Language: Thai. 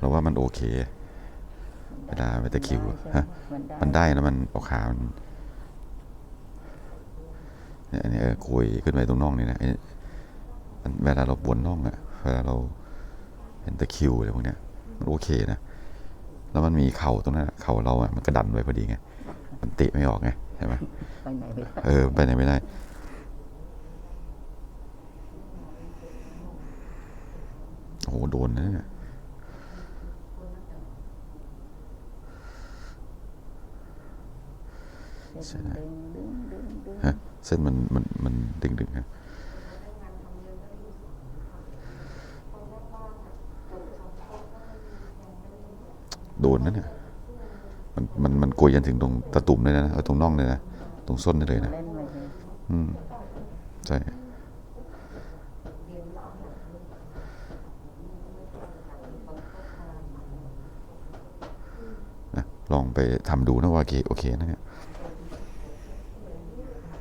เราว่ามันโอเค เวลาไปตะคริวอะฮะมันได้มันได้แล้วมันเอาขามันเนี่ยอันนี้เออคุยขึ้นไปตรงน่องนี่นะไอ้มันเวลาเราปวดน่องอะเวลาเราเป็นตะคริวอะไรพวกเนี้ยมันโอเคนะ แล้วมันมีเข่าตรงนั้นอะเข่าเราอะมันกระดันไว้พอดีไง มันเตะไม่ออกไงใช่ไหมไปไหนไม่ได้เออไปไหนไม่ได้โอ้โหโดนนะเนี่ย เส้นดึงดึงดึงดึงฮะ เส้นมันมันมันดึงดึงฮะโดนนะเนี่ย มันมันมันกลวยยันถึงตรงตะตุ่มเลยนะเอาตรงน่องเลยนะ ตรงส้นได้เลยนะเล่นไปเลยอืม ใช่นะลองไปทำดูนะว่าโอเคโอเคนะเนี่ย